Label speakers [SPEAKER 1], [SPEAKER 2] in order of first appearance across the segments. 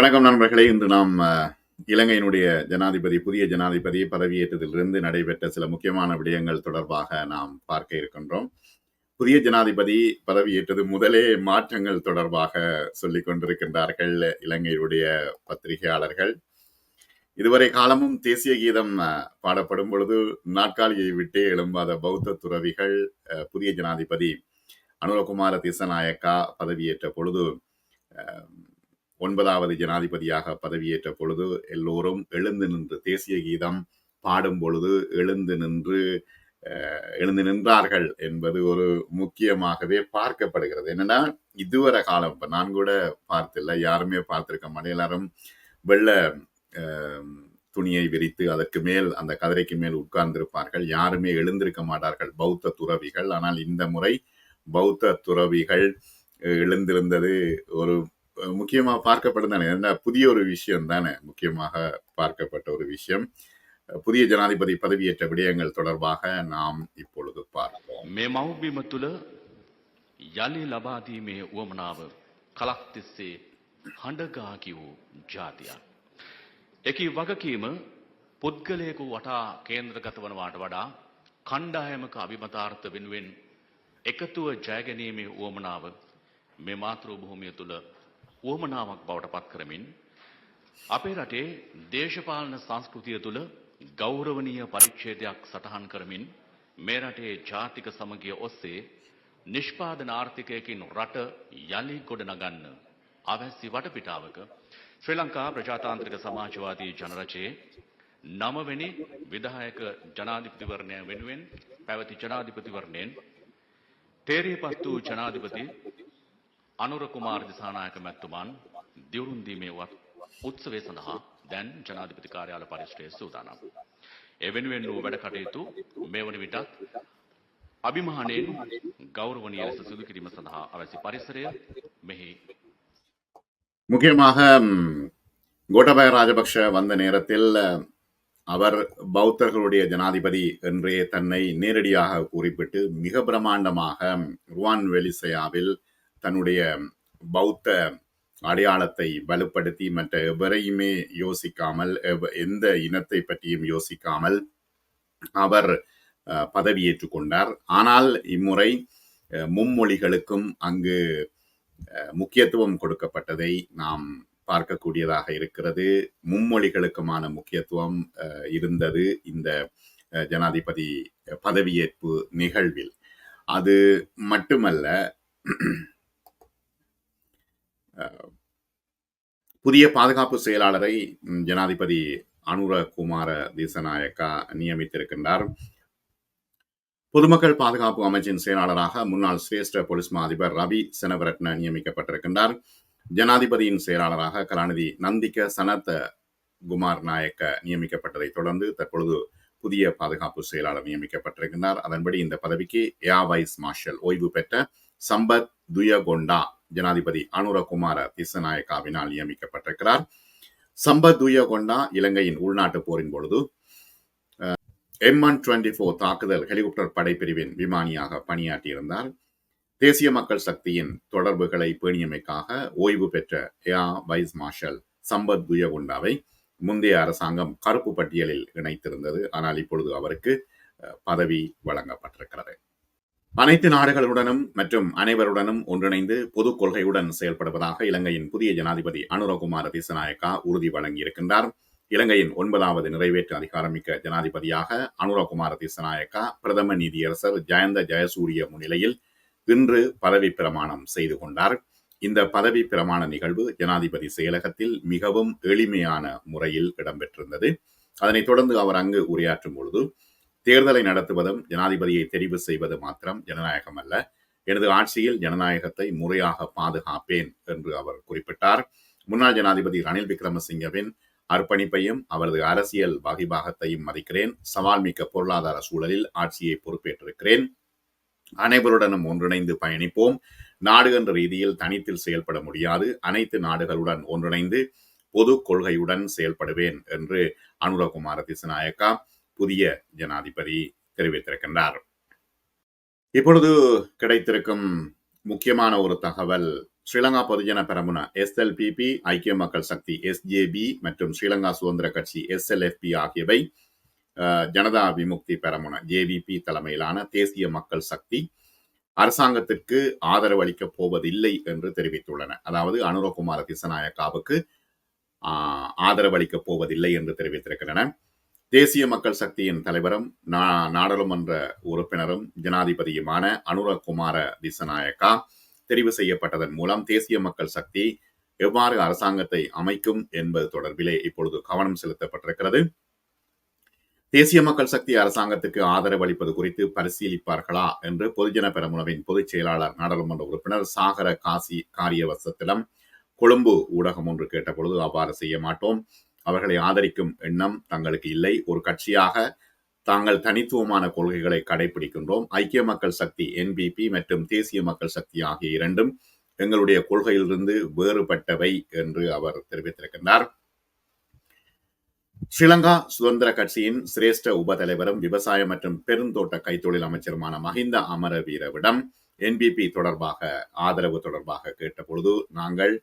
[SPEAKER 1] வணக்கம் நண்பர்களே. இன்று நாம் இலங்கையினுடைய ஜனாதிபதி புதிய ஜனாதிபதி பதவியேற்றதிலிருந்து நடைபெற்ற சில முக்கியமான விடயங்கள் தொடர்பாக நாம் பார்க்க இருக்கின்றோம். புதிய ஜனாதிபதி பதவியேற்றது முதலே மாற்றங்கள் தொடர்பாக சொல்லிக் கொண்டிருக்கின்றார்கள் இலங்கையுடைய பத்திரிகையாளர்கள். இதுவரை காலமும் தேசிய கீதம் அஹ், பாடப்படும் பொழுது நாட்காலியை விட்டே எழும்பாத பௌத்த துறவிகள் அஹ், புதிய ஜனாதிபதி அனுரகுமார திசநாயக்கா பதவியேற்ற பொழுது ஒன்பதாவது ஜனாதிபதியாக பதவியேற்ற பொழுது எல்லோரும் எழுந்து நின்று தேசிய கீதம் பாடும் பொழுது எழுந்து நின்று எழுந்து நின்றார்கள் என்பது ஒரு முக்கியமாகவே பார்க்கப்படுகிறது. என்னன்னா இதுவரை காலம் இப்ப நான் கூட பார்த்தில்ல யாருமே பார்த்திருக்க மாட்டேன். எல்லாரும் வெள்ள துணியை விரித்து அதற்கு மேல் அந்த கதிரைக்கு மேல் உட்கார்ந்திருப்பார்கள். யாருமே எழுந்திருக்க மாட்டார்கள் பௌத்த துறவிகள். ஆனால் இந்த முறை பௌத்த துறவிகள் எழுந்திருந்தது ஒரு முக்கியமா பார்க்கப்படும் தானே என்ன புதிய ஒரு விஷயம் தானே முக்கியமாக பார்க்கப்பட்ட ஒரு விஷயம் அஹ், புதிய ஜனாதிபதி பதவியேற்ற விடயங்கள் தொடர்பாக நாம் இப்பொழுது பார்ப்போம்
[SPEAKER 2] මේ මව්බිම තුළ යළි ලබාදීමේ වුවමනාව කලක් තිස්සේ හඬගාකි වූ ජාතියක්. එකි වගකීම පුද්ගලයකු වටා කේන්ද්‍රගත වනවාට වඩා කණ්ඩායමක අභිමතාර්ථ වෙනුවෙන් එකතුව ජයගැනීමේ වුවමනාව මේ මාතෘ භූමිය තුළ වුවමනාවක් බවට පත් කරමින් අපේ රටේ දේශපාලන සංස්කෘතිය තුළ ගෞරවනීය පරිච්ඡේදයක් සටහන් කරමින් මේ රටේ ජාතික සමගිය ඔස්සේ නිෂ්පාදන ආර්ථිකයකින් රට යළි ගොඩනගන්න අවැසි වටපිටාවක ශ්‍රී ලංකා ප්‍රජාතාන්ත්‍රික සමාජවාදී ජනරජයේ නමවැනි විදායක ජනාධිපතිවරණය වෙනුවෙන් පැවති ජනාධිපතිවරණයෙන් තේරී පත් වූ ජනාධිපති අනුර කුමාර දිසානායක මැතිතුමන් දිවුරුම් දීමේ වත් උත්සවය සඳහා දැන් ජනාධිපති කාර්යාල පරිශ්‍රයේ සූදානම්. ඒ වෙනුවෙන් වූ වැඩ කටයුතු මේ වන විටත් අභිමානයෙන් ගෞරවනීය ලෙස සිදු කිරීම සඳහා අවැසි පරිසරය මෙහි
[SPEAKER 1] முக்கியமாக ம், கோட்டபாய ராஜபக்ஷ வந்த நேரத்தில் அஹ், அவர் பௌத்தர்களுடைய ஜனாதிபதி என்றே தன்னை நேரடியாக குறிப்பிட்டு மிக பிரமாண்டமாக ருவான் வெலிசையாவில் தன்னுடைய பௌத்த அடையாளத்தை வலுப்படுத்தி மற்ற எவரையுமே யோசிக்காமல் எந்த இனத்தை பற்றியும் யோசிக்காமல் அவர் பதவியேற்று கொண்டார். ஆனால் இம்முறை மும்மொழிகளுக்கும் அங்கு முக்கியத்துவம் கொடுக்கப்பட்டதை நாம் பார்க்கக்கூடியதாக இருக்கிறது. மும்மொழிகளுக்குமான முக்கியத்துவம் இருந்தது இந்த ஜனாதிபதி பதவியேற்பு நிகழ்வில். அது மட்டுமல்ல புதிய பாதுகாப்பு செயலாளரை ஜனாதிபதி அனுர குமார நியமித்திருக்கின்றார். பொதுமக்கள் பாதுகாப்பு அமைச்சின் செயலாளராக முன்னாள் சிரேஷ்ட போலீஸ் மா அதிபர் ரவி செனவரட்ன நியமிக்கப்பட்டிருக்கின்றார். ஜனாதிபதியின் செயலாளராக கலாநிதி நந்திக்க சனத்த குமார் நாயக்க நியமிக்கப்பட்டதைத் தொடர்ந்து தற்பொழுது புதிய பாதுகாப்பு செயலாளர் நியமிக்கப்பட்டிருக்கின்றார். அதன்படி இந்த பதவிக்கு ஏர் வைஸ் மார்ஷல் ஓய்வு பெற்ற சம்பத் துயகொண்டா ஜனாதிபதி அனுரகுமார திசநாயக்காவினால் நியமிக்கப்பட்டிருக்கிறார். சம்பத் துயகொண்டா இலங்கையின் உள்நாட்டு போரின் பொழுது எம் ஒன் போர் ஃபோர் தாக்குதல் ஹெலிகாப்டர் படைப்பிரிவின் விமானியாக பணியாற்றியிருந்தார். தேசிய மக்கள் சக்தியின் தொடர்புகளை பேணியமைக்காக ஓய்வு பெற்ற ஏஆ வைஸ் மார்ஷல் சம்பத் துயகுண்டாவை முந்தைய அரசாங்கம் கருப்பு பட்டியலில் இணைத்திருந்தது. ஆனால் இப்பொழுது அவருக்கு அஹ், பதவி வழங்கப்பட்டிருக்கிறது. அனைத்து நாடுகளுடனும் மற்றும் அனைவருடனும் ஒன்றிணைந்து பொது கொள்கையுடன் செயல்படுவதாக இலங்கையின் புதிய ஜனாதிபதி அனுரகுமார திசநாயக்கா உறுதி வழங்கியிருக்கின்றார். இலங்கையின் ஒன்பதாவது நிறைவேற்று அதிகாரமிக்க ஜனாதிபதியாக அனுரகுமார திசநாயக்கா பிரதம நீதியரசர் ஜயந்த ஜெயசூரிய முன்னிலையில் இன்று பதவி பிரமாணம் செய்து கொண்டார். இந்த பதவி பிரமாண நிகழ்வு ஜனாதிபதி செயலகத்தில் மிகவும் எளிமையான முறையில் இடம்பெற்றிருந்தது. அதனைத் தொடர்ந்து அவர் அங்கு உரையாற்றும் பொழுது தேர்தலை நடத்துவதும் ஜனாதிபதியை தெரிவு செய்வது மாத்திரம் ஜனநாயகம் அல்ல எனது ஆட்சியில் ஜனநாயகத்தை முறையாக பாதுகாப்பேன் என்று அவர் குறிப்பிட்டார். முன்னாள் ஜனாதிபதி ரணில் விக்ரமசிங்கவின் அர்ப்பணிப்பையும் அவரது அரசியல் வகிபாகத்தையும் மதிக்கிறேன். சவால் மிக்க பொருளாதார சூழலில் ஆட்சியை பொறுப்பேற்றிருக்கிறேன். அனைவருடனும் ஒன்றிணைந்து பயணிப்போம். நாடு என்ற ரீதியில் தனித்தில் செயல்பட முடியாது. அனைத்து நாடுகளுடன் ஒன்றிணைந்து பொது கொள்கையுடன் செயல்படுவேன் என்று அனுரகுமார திசநாயக்கா புதிய ஜனாதிபதி தெரிவித்திருக்கின்றார். இப்பொழுது கிடைத்திருக்கும் முக்கியமான ஒரு தகவல் ஸ்ரீலங்கா பொதுஜன பெரமுன எஸ்எல்பிபி ஐக்கிய மக்கள் சக்தி எஸ்ஜேபி மற்றும் ஸ்ரீலங்கா சுதந்திர கட்சி எஸ்எல்எஃபி ஆகியவை ஜனதா விமுக்தி பெரமுன ஜேவிபி தலைமையிலான தேசிய மக்கள் சக்தி அரசாங்கத்திற்கு ஆதரவு அளிக்கப் போவதில்லை என்று தெரிவித்துள்ளன. அதாவது அனுரகுமார திசநாயக்காவுக்கு ஆஹ், ஆதரவு அளிக்கப் போவதில்லை என்று தெரிவித்திருக்கின்றன. தேசிய மக்கள் சக்தியின் தலைவரும் நா- நாடாளுமன்ற உறுப்பினரும் ஜனாதிபதியுமான அனுரகுமார திசநாயக்கா தெரிவு செய்யப்பட்டதன் மூலம் தேசிய மக்கள் சக்தி எவ்வாறு அரசாங்கத்தை அமைக்கும் என்பது தொடர்பிலே இப்பொழுது கவனம் செலுத்தப்பட்டிருக்கிறது. தேசிய மக்கள் சக்தி அரசாங்கத்துக்கு ஆதரவு அளிப்பது குறித்து பரிசீலிப்பார்களா என்று பொதுஜன பெரமுனவின் பொதுச் செயலாளர் நாடாளுமன்ற உறுப்பினர் சாகர காசி காரியவசத்திடம் கொழும்பு ஊடகம் ஒன்று கேட்டபொழுது அவ்வாறு செய்ய மாட்டோம். அவர்களை ஆதரிக்கும் எண்ணம் தங்களுக்கு இல்லை. ஒரு கட்சியாக தாங்கள் தனித்துவமான கொள்கைகளை கடைபிடிக்கின்றோம். ஐக்கிய மக்கள் சக்தி என்பிபி மற்றும் தேசிய மக்கள் சக்தி ஆகிய இரண்டும் எங்களுடைய கொள்கையிலிருந்து வேறுபட்டவை என்று அவர் தெரிவித்திருக்கின்றார். ஸ்ரீலங்கா சுதந்திர கட்சியின் சிரேஷ்ட உபதலைவரும் விவசாய மற்றும் பெருந்தோட்ட கைத்தொழில் அமைச்சருமான மஹிந்த அமரவீரவிடம் என்பிபி தொடர்பாக ஆதரவு தொடர்பாக கேட்டபொழுது நாங்கள்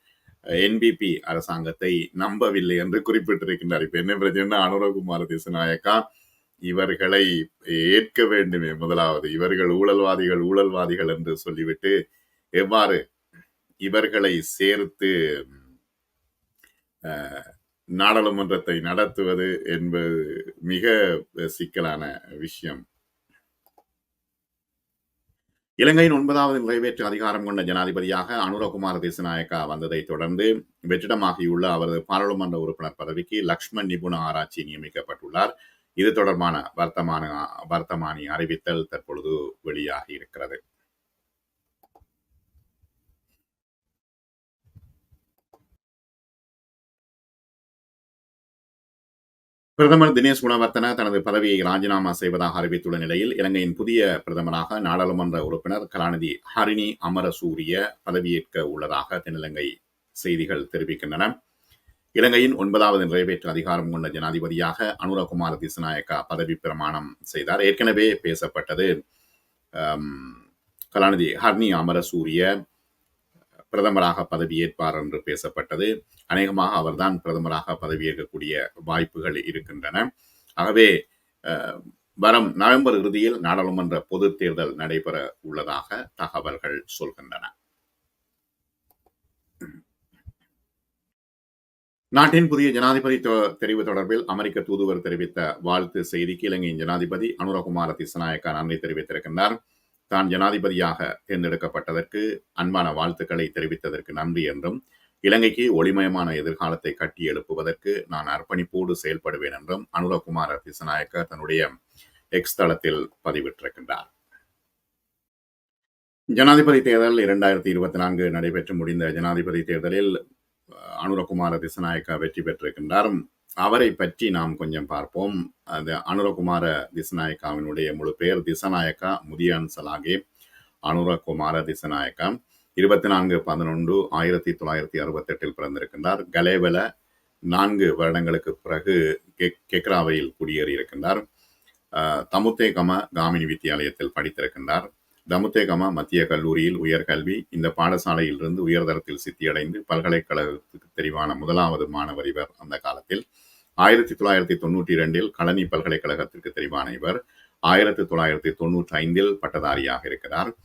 [SPEAKER 1] என்பிபி அரசாங்கத்தை நம்பவில்லை என்று குறிப்பிட்டிருக்கின்றார். இப்ப என்ன பிரச்சனை அனுரகுமார் திசநாயக்கா இவர்களை ஏற்க வேண்டுமே. முதலாவது இவர்கள் ஊழல்வாதிகள் ஊழல்வாதிகள் என்று சொல்லிவிட்டு எவ்வாறு இவர்களை சேர்த்து நாடாளுமன்றத்தை நடத்துவது என்பது மிக சிக்கலான விஷயம். இலங்கையின் ஒன்பதாவது நிறைவேற்று அதிகாரம் கொண்ட ஜனாதிபதியாக அனுரகுமார் தேசநாயக்கா வந்ததை தொடர்ந்து வெற்றிடமாகியுள்ள அவரது பாராளுமன்ற உறுப்பினர் பதவிக்கு லக்ஷ்மண் நிபுண ஆராய்ச்சி நியமிக்கப்பட்டுள்ளார். இது தொடர்பான வர்த்தமான வர்த்தமானி அறிவித்தல் தற்பொழுது வெளியாகி இருக்கிறது. பிரதமர் தினேஷ் குணவர்த்தன தனது பதவியை ராஜினாமா செய்வதாக அறிவித்துள்ள நிலையில் இலங்கையின் புதிய பிரதமராக நாடாளுமன்ற உறுப்பினர் கலாநிதி ஹரிணி அமரசூரிய பதவியேற்க உள்ளதாக தென்னிலங்கை செய்திகள் தெரிவிக்கின்றன. இலங்கையின் ஒன்பதாவது நிறைவேற்று அதிகாரம் கொண்ட ஜனாதிபதியாக அனுரகுமார திசநாயக்கா பதவி பிரமாணம் செய்தார். ஏற்கனவே பேசப்பட்டது கலாநிதி ஹர்னி அமரசூரிய பிரதமராக பதவியேற்பார் என்று பேசப்பட்டது. அநேகமாக அவர்தான் பிரதமராக பதவியேற்கக்கூடிய வாய்ப்புகள் இருக்கின்றன. ஆகவே வரும் நவம்பர் இறுதியில் நாடாளுமன்ற பொதுத் தேர்தல் நடைபெற உள்ளதாக தகவல்கள் சொல்கின்றன. நாட்டின் புதிய ஜனாதிபதி தொ- தெரிவு தொடர்பில் அமெரிக்க தூதுவர் தெரிவித்த வாழ்த்து செய்திக்கு இலங்கையின் ஜனாதிபதி அனுரகுமார திசநாயக்கா நன்றி தெரிவித்திருக்கின்றார். தான் ஜனாதிபதியாக தேர்ந்தெடுக்கப்பட்டதற்கு அன்பான வாழ்த்துக்களை தெரிவித்ததற்கு நன்றி என்றும் இலங்கைக்கு ஒளிமயமான எதிர்காலத்தை கட்டி எழுப்புவதற்கு நான் அர்ப்பணிப்போடு செயல்படுவேன் என்றும் அனுரகுமார திசநாயக்க தன்னுடைய எக்ஸ் தளத்தில் பதிவிட்டிருக்கின்றார். ஜனாதிபதி தேர்தல் இரண்டாயிரத்தி இருபத்தி நான்கு நடைபெற்று முடிந்த ஜனாதிபதி தேர்தலில் அனுரகுமார திசநாயக்கா வெற்றி பெற்றிருக்கின்றார். அவரை பற்றி நாம் கொஞ்சம் பார்ப்போம். அந்த அனுரகுமார திசநாயக்காவினுடைய முழு பெயர் திசநாயக்கா முதியான் சலாகே அனுரகுமார திசநாயக்கா இருபத்தி நான்கு பதினொன்று ஆயிரத்தி தொள்ளாயிரத்தி அறுபத்தெட்டில் பிறந்திருக்கின்றார். கலேவல நான்கு வருடங்களுக்கு பிறகு கெக்ராவையில் குடியேறியிருக்கின்றார். அஹ், தமுத்தேகம காமினி வித்தியாலயத்தில் படித்திருக்கின்றார். தமுத்தேகமா மத்திய கல்லூரியில் உயர்கல்வி இந்த பாடசாலையிலிருந்து உயர்தரத்தில் சித்தியடைந்து பல்கலைக்கழகத்துக்கு தெரிவான முதலாவது மாணவர் இவர் அந்த காலத்தில். ஆயிரத்தி தொள்ளாயிரத்தி தொண்ணூற்றி இரண்டில் கழனி பல்கலைக்கழகத்திற்கு தெரிவான இவர் ஆயிரத்தி தொள்ளாயிரத்தி தொண்ணூற்றி ஐந்தில் பட்டதாரியாக இருக்கிறார்.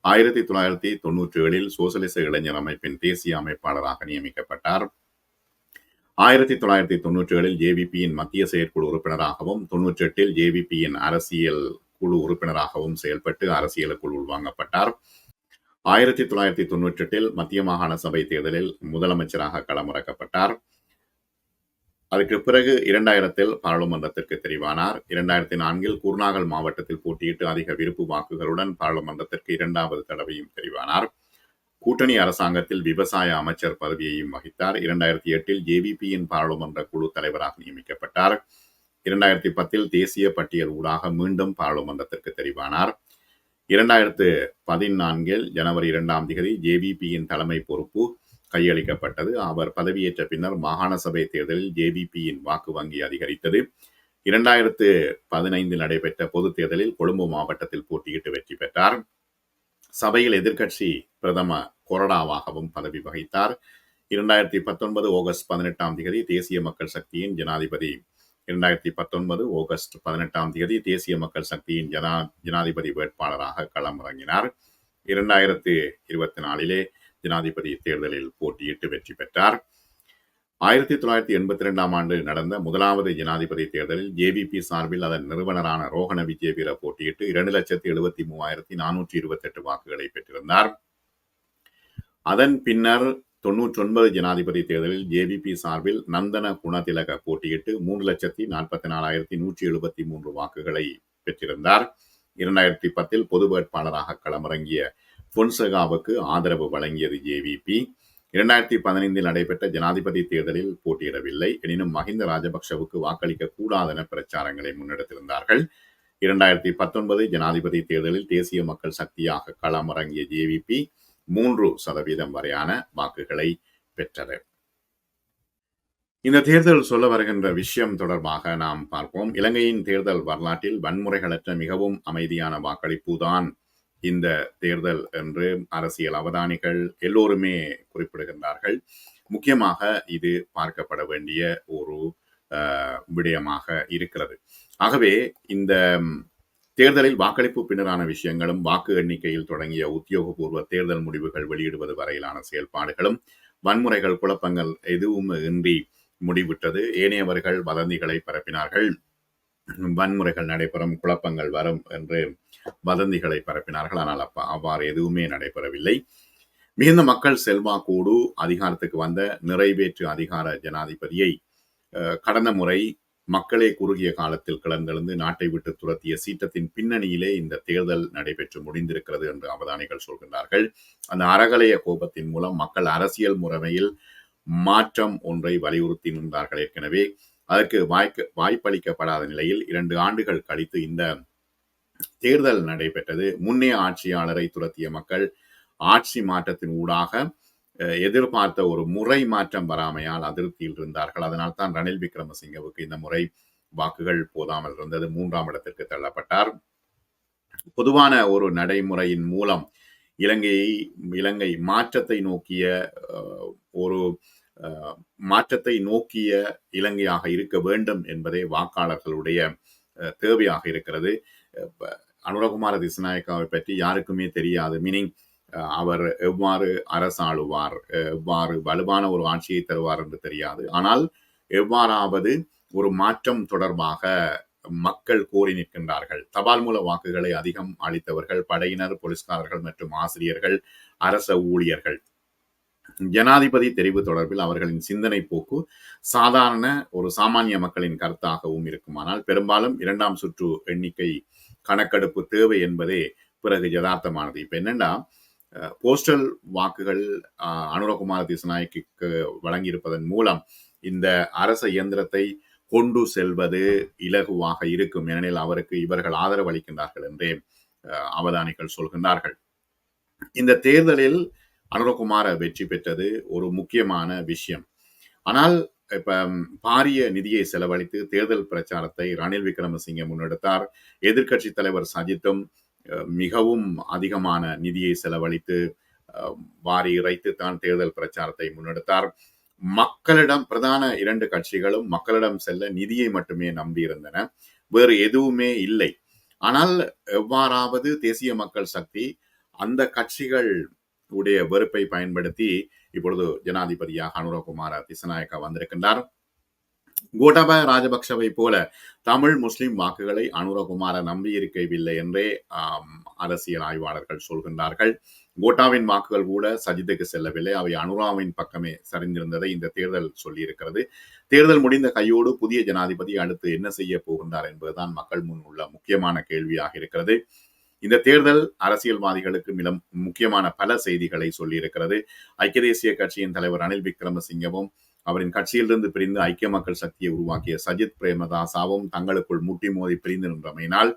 [SPEAKER 1] ஆயிரத்தி தொள்ளாயிரத்தி தொண்ணூற்றி ஏழில் சோசலிச இளைஞர் அமைப்பின் தேசிய அமைப்பாளராக நியமிக்கப்பட்டார். ஆயிரத்தி தொள்ளாயிரத்தி தொண்ணூற்றி ஏழில் ஜேவிபியின் மத்திய செயற்குழு உறுப்பினராகவும் தொண்ணூற்றி எட்டில் ஜேவிபியின் அரசியல் குழு உறுப்பினராகவும் செயல்பட்டு அரசியலுக்குள் உள்வாங்கப்பட்டார் ஆயிரத்தி தொள்ளாயிரத்தி தொண்ணூற்றி எட்டில் மத்திய மாகாண சபை தேர்தலில் முதலமைச்சராக களமிறக்கப்பட்டார். அதற்கு பிறகு இரண்டாயிரத்தில் பாராளுமன்றத்திற்கு தெரிவானார். இரண்டாயிரத்தி நான்கில் குர்நாகல் மாவட்டத்தில் போட்டியிட்டு அதிக விருப்பு வாக்குகளுடன் பாராளுமன்றத்திற்கு இரண்டாவது தடவையும் தெரிவானார். கூட்டணி அரசாங்கத்தில் விவசாய அமைச்சர் பதவியையும் வகித்தார். இரண்டாயிரத்தி எட்டில் ஏவிபியின் பாராளுமன்ற குழு தலைவராக நியமிக்கப்பட்டார். இரண்டாயிரத்தி பத்தில் தேசிய பட்டியல் ஊடாக மீண்டும் பாராளுமன்றத்திற்கு தெரிவானார். இரண்டாயிரத்து பதினான்கில் ஜனவரி இரண்டாம் தேதி ஜேவிபியின் தலைமை பொறுப்பு கையளிக்கப்பட்டது. அவர் பதவியேற்ற பின்னர் மாகாண சபை தேர்தலில் ஜேவிபியின் வாக்கு வங்கி அதிகரித்தது. இரண்டாயிரத்து பதினைந்தில் நடைபெற்ற பொதுத் தேர்தலில் கொழும்பு மாவட்டத்தில் போட்டியிட்டு வெற்றி பெற்றார். சபையில் எதிர்க்கட்சி பிரதம கொறடாவாகவும் பதவி வகித்தார். இரண்டாயிரத்தி பத்தொன்பது ஆகஸ்ட் பதினெட்டாம் தேதி தேசிய மக்கள் சக்தியின் ஜனாதிபதி இரண்டாயிரத்தி பத்தொன்பது ஆகஸ்ட் பதினெட்டாம் தேதி தேசிய மக்கள் சக்தியின் ஜனா ஜனாதிபதி வேட்பாளராக களமிறங்கினார். இரண்டாயிரத்தி இருபத்தி நாலிலே ஜனாதிபதி தேர்தலில் போட்டியிட்டு வெற்றி பெற்றார். ஆயிரத்தி தொள்ளாயிரத்தி எண்பத்தி ரெண்டாம் ஆண்டு நடந்த முதலாவது ஜனாதிபதி தேர்தலில் ஜேவிபி சார்பில் அதன் நிறுவனரான ரோஹண விஜயவீர போட்டியிட்டு இரண்டு லட்சத்தி எழுபத்தி மூவாயிரத்தி நானூற்றி இருபத்தி எட்டு வாக்குகளை பெற்றிருந்தார். அதன் பின்னர் தொன்னூற்றி ஒன்பது ஜனாதிபதி தேர்தலில் ஜேவிபி சார்பில் நந்தன குணதிலக போட்டியிட்டு மூன்று லட்சத்தி நாற்பத்தி நாலாயிரத்தி நூற்றி எழுபத்தி மூன்று வாக்குகளை பெற்றிருந்தார். இரண்டாயிரத்தி பத்தில் பொது வேட்பாளராக களமிறங்கிய பொன்சகாவுக்கு ஆதரவு வழங்கியது ஜேவிபி. இரண்டாயிரத்தி பதினைந்தில் நடைபெற்ற ஜனாதிபதி தேர்தலில் போட்டியிடவில்லை. எனினும் மஹிந்த ராஜபக்ஷவுக்கு வாக்களிக்க கூடாதென பிரச்சாரங்களை முன்னெடுத்திருந்தார்கள். இரண்டாயிரத்தி பத்தொன்பது ஜனாதிபதி தேர்தலில் தேசிய மக்கள் சக்தியாக களமிறங்கிய ஜேவிபி மூன்று சதவீதம் வரையான வாக்குகளை பெற்றது. இந்த தேர்தல் சொல்ல வருகின்ற விஷயம் தொடர்பாக நாம் பார்ப்போம். இலங்கையின் தேர்தல் வரலாற்றில் வன்முறைகளற்ற மிகவும் அமைதியான வாக்களிப்பு தான் இந்த தேர்தல் என்று அரசியல் அவதானிகள் எல்லோருமே குறிப்பிடுகின்றார்கள். முக்கியமாக இது பார்க்கப்பட வேண்டிய ஒரு விடயமாக இருக்கிறது. ஆகவே இந்த தேர்தலில் வாக்களிப்பு பின்னரான விஷயங்களும் வாக்கு எண்ணிக்கையில் தொடங்கிய உத்தியோகபூர்வ தேர்தல் முடிவுகள் வெளியிடுவது வரையிலான செயல்பாடுகளும் வன்முறைகள் குழப்பங்கள் எதுவும் இன்றி முடிவிட்டது ஏனையவர்கள் வதந்திகளை பரப்பினார்கள். வன்முறைகள் நடைபெறும் குழப்பங்கள் வரும் என்று வதந்திகளை பரப்பினார்கள். ஆனால் அப்ப அவ்வாறு எதுவுமே நடைபெறவில்லை. மிகுந்த மக்கள் செல்வாக்கோடு அதிகாரத்துக்கு வந்த நிறைவேற்று அதிகார ஜனாதிபதியை அஹ், கடந்த முறை மக்களே குறுகிய காலத்தில் கலந்தெழுந்து நாட்டை விட்டு துரத்திய சீற்றத்தின் பின்னணியிலே இந்த தேர்தல் நடைபெற்று முடிந்திருக்கிறது என்று அவதானிகள் சொல்கின்றார்கள். அந்த அறகலைய கோபத்தின் மூலம் மக்கள் அரசியல் முறைமையில் மாற்றம் ஒன்றை வலியுறுத்தி நின்றார்கள் ஏற்கனவே. அதற்கு வாய்க்கு வாய்ப்பளிக்கப்படாத நிலையில் இரண்டு ஆண்டுகள் கழித்து இந்த தேர்தல் நடைபெற்றது. முன்னே ஆட்சியாளரை துரத்திய மக்கள் ஆட்சி மாற்றத்தின் ஊடாக எதிர்பார்த்த ஒரு முறை மாற்றம் வராமையால் அதிருப்தியில் இருந்தார்கள். அதனால் தான் ரணில் விக்ரமசிங்கவுக்கு இந்த முறை வாக்குகள் போதாமல் இருந்தது. மூன்றாம் இடத்திற்கு தள்ளப்பட்டார். பொதுவான ஒரு நடைமுறையின் மூலம் இலங்கையை இலங்கை மாற்றத்தை நோக்கிய ஒரு மாற்றத்தை நோக்கிய இலங்கையாக இருக்க வேண்டும் என்பதே வாக்காளர்களுடைய தேவையாக இருக்கிறது. அனுரகுமார திசுநாயக்காவை பற்றி யாருக்குமே தெரியாது. மீனிங் அவர் எவ்வாறு அரசாளுவார்? எவ்வாறு வலுவான ஒரு ஆட்சியை தருவார் என்று தெரியாது. ஆனால் எவ்வாறாவது ஒரு மாற்றம் தொடர்பாக மக்கள் கோரி நிற்கின்றார்கள். தபால் மூல வாக்குகளை அதிகம் அளித்தவர்கள் படையினர் போலீஸ்காரர்கள் மற்றும் ஆசிரியர்கள் அரச ஊழியர்கள். ஜனாதிபதி தெரிவு தொடர்பில் அவர்களின் சிந்தனை போக்கு சாதாரண ஒரு சாமானிய மக்களின் கருத்தாகவும் இருக்குமானால் பெரும்பாலும் இரண்டாம் சுற்று எண்ணிக்கை கணக்கெடுப்பு தேவை என்பதே பிறகு யதார்த்தமானது. இப்ப என்னன்னா போஸ்டல் வாக்குகள் அஹ், அனுரகுமார திசநாயக்கு வழங்கியிருப்பதன் மூலம் இந்த அரச இயந்திரத்தை கொண்டு செல்வது இலகுவாக இருக்கும் ஏனெனில் அவருக்கு இவர்கள் ஆதரவு அளிக்கின்றார்கள் என்றே அஹ், அவதானிகள் சொல்கின்றார்கள். இந்த தேர்தலில் அனுரகுமார வெற்றி பெற்றது ஒரு முக்கியமான விஷயம். ஆனால் இப்ப பாரிய நிதியை செலவழித்து தேர்தல் பிரச்சாரத்தை ரணில் விக்ரமசிங்கே முன்னெடுத்தார். எதிர்க்கட்சி தலைவர் சஜித்தும் மிகவும் அதிகமான நிதியை செலவழித்து வாரி இறைத்து தான் தேர்தல் பிரச்சாரத்தை முன்னெடுத்தார். மக்களிடம் பிரதான இரண்டு கட்சிகளும் மக்களிடம் செல்ல நிதியை மட்டுமே நம்பியிருந்தன. வேறு எதுவுமே இல்லை. ஆனால் எவ்வாறாவது தேசிய மக்கள் சக்தி அந்த கட்சிகள் உடைய வெறுப்பை பயன்படுத்தி இப்பொழுது ஜனாதிபதியாக அனுரகுமார திசநாயக்கா வந்திருக்கின்றார். கோட்டாபய ராஜபக்சவை போல தமிழ் முஸ்லிம் வாக்குகளை அனுரகுமார நம்பியிருக்கவில்லை என்றே அரசியல் ஆய்வாளர்கள் சொல்கின்றார்கள். கோட்டாவின் வாக்குகள் கூட சஜித்துக்கு செல்லவில்லை. அவை அனுராவின் பக்கமே சரிந்திருந்ததை இந்த தேர்தல் சொல்லியிருக்கிறது. தேர்தல் முடிந்த கையோடு புதிய ஜனாதிபதி அடுத்து என்ன செய்ய போகின்றார் என்பதுதான் மக்கள் முன் உள்ள முக்கியமான கேள்வியாக இருக்கிறது. இந்த தேர்தல் அரசியல்வாதிகளுக்கு மிக முக்கியமான பல செய்திகளை சொல்லியிருக்கிறது. ஐக்கிய தேசிய கட்சியின் தலைவர் ரணில் விக்ரமசிங்கவும் அவரின் கட்சியிலிருந்து பிரிந்து ஐக்கிய மக்கள் சக்தியை உருவாக்கிய சஜித் பிரேமதாசாவும் தங்களுக்குள் முட்டி மோதி பிரிந்து நின்றமையினால்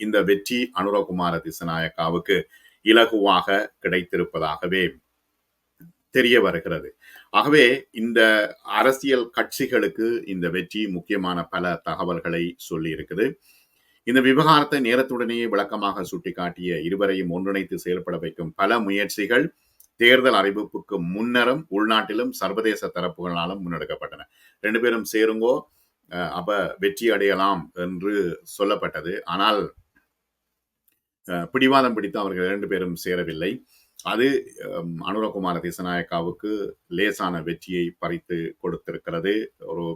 [SPEAKER 1] இந்த வெற்றி அனுரகுமார திசநாயக்காவுக்கு இலகுவாக கிடைத்திருப்பதாகவே தெரிய வருகிறது. ஆகவே இந்த அரசியல் கட்சிகளுக்கு இந்த வெற்றி முக்கியமான பல தகவல்களை சொல்லி இருக்குது. இந்த விவகாரத்தை நேரத்துடனேயே விளக்கமாக சுட்டிக்காட்டிய இருவரையும் ஒன்றிணைத்து செயல்பட வைக்கும் பல முயற்சிகள் தேர்தல் அறிவிப்புக்கு முன்னரும் உள்நாட்டிலும் சர்வதேச தரப்புகளாலும் முன்னெடுக்கப்பட்டன. ரெண்டு பேரும் சேருங்கோ அஹ், அப்ப வெற்றி அடையலாம் என்று சொல்லப்பட்டது. ஆனால் பிடிவாதம் பிடித்து அவர்கள் இரண்டு பேரும் சேரவில்லை. அது அனுரகுமார திசநாயக்காவுக்கு லேசான வெற்றியை பறித்து கொடுத்திருக்கிறது. ஒரு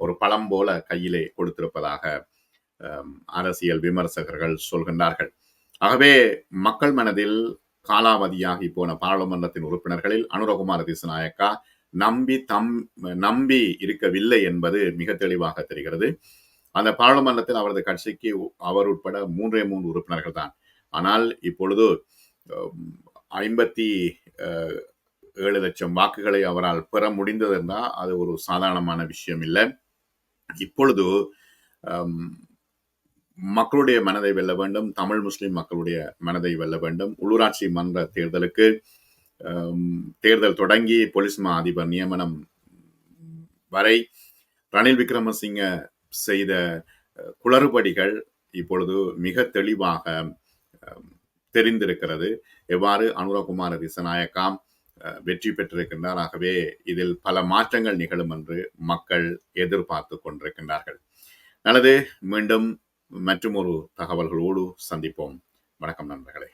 [SPEAKER 1] ஒரு பழம் போல கையிலே கொடுத்திருப்பதாக அரசியல் விமர்சகர்கள் சொல்கின்றார்கள். ஆகவே மக்கள் மனதில் காலாவதியாகி போன பாராளுமன்றத்தின் உறுப்பினர்களில் அனுரகுமார திசநாயக்கா நம்பி தம் நம்பி இருக்கவில்லை என்பது மிக தெளிவாக தெரிகிறது. அந்த பாராளுமன்றத்தில் அவரது கட்சிக்கு அவர் உட்பட மூன்றே மூன்று உறுப்பினர்கள் தான். ஆனால் இப்பொழுது ஐம்பத்தி ஏழு லட்சம் வாக்குகளை அவரால் பெற முடிந்தது அது ஒரு சாதாரணமான விஷயம் இல்லை. இப்பொழுது மக்களுடைய மனதை வெல்ல வேண்டும். தமிழ் முஸ்லிம் மக்களுடைய மனதை வெல்ல வேண்டும். உள்ளூராட்சி மன்ற தேர்தலுக்கு தேர்தல் தொடங்கி போலீஸ் மா அதிபர் நியமனம் வரை ரணில் விக்ரமசிங்க செய்த குளறுபடிகள் இப்பொழுது மிக தெளிவாக தெரிந்திருக்கிறது. எவ்வாறு அனுரகுமார திசநாயக்காம் வெற்றி பெற்றிருக்கின்றார். ஆகவே இதில் பல மாற்றங்கள் நிகழும் என்று மக்கள் எதிர்பார்த்து கொண்டிருக்கின்றார்கள். நல்லது. மீண்டும் மற்றும் ஒரு தகவல்களோடு சந்திப்போம். வணக்கம் நண்பர்களே.